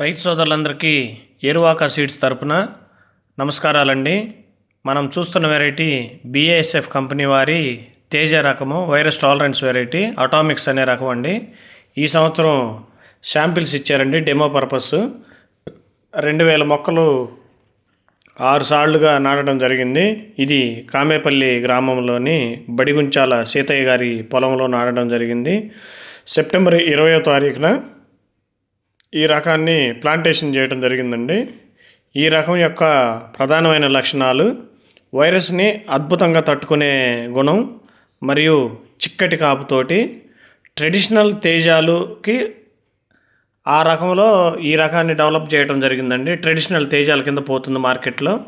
రైతు సోదరులందరికీ ఏరువాక సీడ్స్ తరపున నమస్కారాలండి. మనం చూస్తున్న వెరైటీ బీఏఎస్ఎఫ్ కంపెనీ వారి తేజ రకము వైరస్ టాలరెన్స్ వెరైటీ అటామిక్స్ అనే రకం అండి. ఈ సంవత్సరం శాంపిల్స్ ఇచ్చారండి డెమో పర్పస్. రెండు వేల మొక్కలు ఆరు సార్లుగా నాటడం జరిగింది. ఇది కామేపల్లి గ్రామంలోని బడిగుంచాల సీతయ్య గారి పొలంలో నాటడం జరిగింది. సెప్టెంబర్ ఇరవయో తారీఖున ఈ రకాన్ని ప్లాంటేషన్ చేయడం జరిగిందండి. ఈ రకం యొక్క ప్రధానమైన లక్షణాలు వైరస్ని అద్భుతంగా తట్టుకునే గుణం మరియు చిక్కటి కాపుతోటి ట్రెడిషనల్ తేజాలుకి ఆ రకంలో ఈ రకాన్ని డెవలప్ చేయడం జరిగిందండి. ట్రెడిషనల్ తేజాల కింద పోతుంది మార్కెట్లో.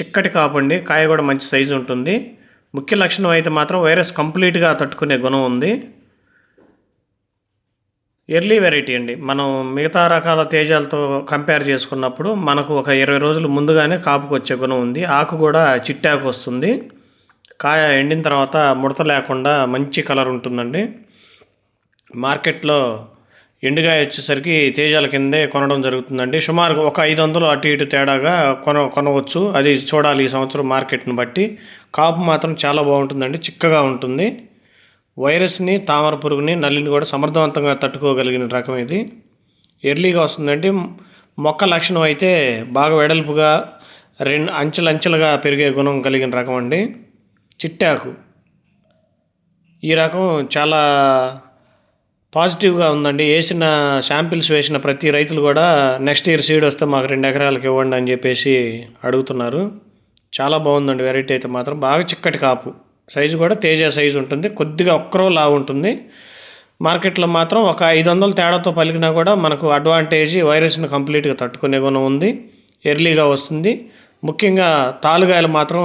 చిక్కటి కాపు అండి. కాయ కూడా మంచి సైజు ఉంటుంది. ముఖ్య లక్షణం అయితే మాత్రం వైరస్ కంప్లీట్గా తట్టుకునే గుణం ఉంది. ఎర్లీ వెరైటీ అండి. మనం మిగతా రకాల తేజాలతో కంపేర్ చేసుకున్నప్పుడు మనకు ఒక ఇరవై రోజులు ముందుగానే కాపుకు వచ్చే గుణం ఉంది. ఆకు కూడా చిట్టాకు వస్తుంది. కాయ ఎండిన తర్వాత ముడత లేకుండా మంచి కలర్ ఉంటుందండి. మార్కెట్లో ఎండుగాయ వచ్చేసరికి తేజాల కిందే కొనడం జరుగుతుందండి. సుమారు ఒక ఐదు వందలు అటు ఇటు తేడాగా కొన కొనవచ్చు. అది చూడాలి ఈ సంవత్సరం మార్కెట్ని బట్టి. కాపు మాత్రం చాలా బాగుంటుందండి. చిక్కగా ఉంటుంది. వైరస్ని తామర పురుగుని నల్లిని కూడా సమర్థవంతంగా తట్టుకోగలిగిన రకం ఇది. ఎర్లీగా వస్తుందండి మొక్క లక్షణం అయితే బాగా వెడల్పుగా రెండు అంచెలంచెలుగా పెరిగే గుణం కలిగిన రకం అండి. చిట్టాకు. ఈ రకం చాలా పాజిటివ్గా ఉందండి. వేసిన శాంపిల్స్ వేసిన ప్రతి రైతులు కూడా నెక్స్ట్ ఇయర్ సీడ్ వస్తే మాకు రెండు ఎకరాలకు ఇవ్వండి అని చెప్పేసి అడుగుతున్నారు. చాలా బాగుందండి. వెరైటీ అయితే మాత్రం బాగా చిక్కటి కాపు. సైజు కూడా తేజ సైజు ఉంటుంది. కొద్దిగా ఒక్కరో లావు ఉంటుంది. మార్కెట్లో మాత్రం ఒక ఐదు వందల తేడాతో పలికినా కూడా మనకు అడ్వాంటేజ్ వైరస్ని కంప్లీట్గా తట్టుకునే గుణం ఉంది. ఎర్లీగా వస్తుంది. ముఖ్యంగా తాలుగాయలు మాత్రం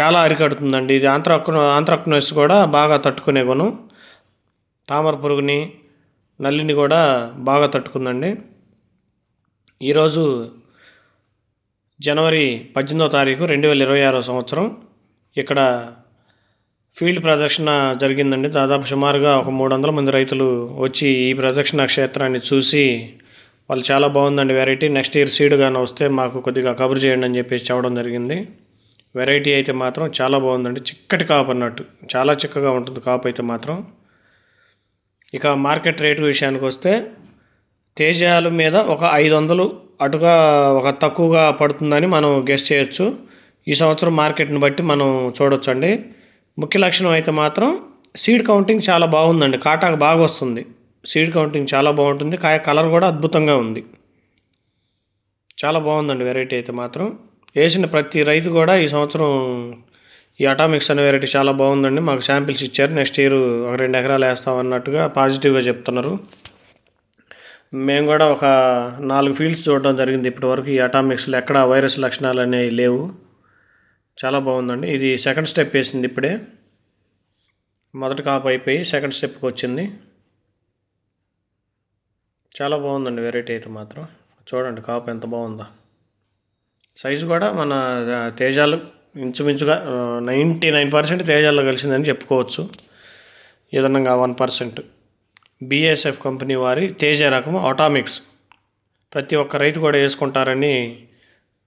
చాలా అరికడుతుందండి. ఇది ఆంత్రాక్నో ఆంత్రాక్నోస్ కూడా బాగా తట్టుకునే గుణం. తామర పురుగుని నల్లిని కూడా బాగా తట్టుకుందండి. ఈరోజు జనవరి పద్దెనిమిదో తారీఖు రెండు వేల ఇరవై ఆరో సంవత్సరం. ఇక్కడ ఫీల్డ్ ప్రదర్శన జరిగిందండి. దాదాపు సుమారుగా ఒక మూడు వందల మంది రైతులు వచ్చి ఈ ప్రదక్షిణ క్షేత్రాన్ని చూసి వాళ్ళు చాలా బాగుందండి వెరైటీ. నెక్స్ట్ ఇయర్ సీడ్ కానీ వస్తే మాకు కొద్దిగా కవర్ చేయండి అని చెప్పేసి చెప్పడం జరిగింది. వెరైటీ అయితే మాత్రం చాలా బాగుందండి. చిక్కటి కాపు అన్నట్టు. చాలా చిక్కగా ఉంటుంది కాపు అయితే మాత్రం. ఇక మార్కెట్ రేటు విషయానికి వస్తే తేజాల మీద ఒక ఐదు వందలు అటుగా ఒక తక్కువగా పడుతుందని మనం గెస్ట్ చేయొచ్చు. ఈ సంవత్సరం మార్కెట్ని బట్టి మనం చూడొచ్చండి. ముఖ్య లక్షణం అయితే మాత్రం సీడ్ కౌంటింగ్ చాలా బాగుందండి. కాటాకు బాగా వస్తుంది. సీడ్ కౌంటింగ్ చాలా బాగుంటుంది. కాయ కలర్ కూడా అద్భుతంగా ఉంది. చాలా బాగుందండి వెరైటీ అయితే మాత్రం. వేసిన ప్రతి రైతు కూడా ఈ సంవత్సరం ఈ అటామిక్స్ అనే వెరైటీ చాలా బాగుందండి. మాకు శాంపిల్స్ ఇచ్చారు. నెక్స్ట్ ఇయర్ ఒక రెండు ఎకరాలు వేస్తాం అన్నట్టుగా పాజిటివ్గా చెప్తున్నారు. మేము కూడా ఒక నాలుగు ఫీల్డ్స్ చూడడం జరిగింది ఇప్పటివరకు. ఈ అటామిక్స్లో ఎక్కడ వైరస్ లక్షణాలు అనేవి లేవు. చాలా బాగుందండి. ఇది సెకండ్ స్టెప్ వేసింది ఇప్పుడే. మొదటి కాపు అయిపోయి సెకండ్ స్టెప్కి వచ్చింది. చాలా బాగుందండి వెరైటీ అయితే మాత్రం. చూడండి కాపు ఎంత బాగుందో. సైజు కూడా మన తేజాలు ఇంచుమించుగా నైంటీ నైన్ పర్సెంట్ తేజాల్లో కలిసిందని చెప్పుకోవచ్చు. ఏదన్నా వన్ పర్సెంట్ బిఎస్ఎఫ్ కంపెనీ వారి తేజ రకం ఆటామిక్స్ ప్రతి ఒక్క రైతు కూడా వేసుకుంటారని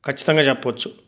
ఖచ్చితంగా చెప్పవచ్చు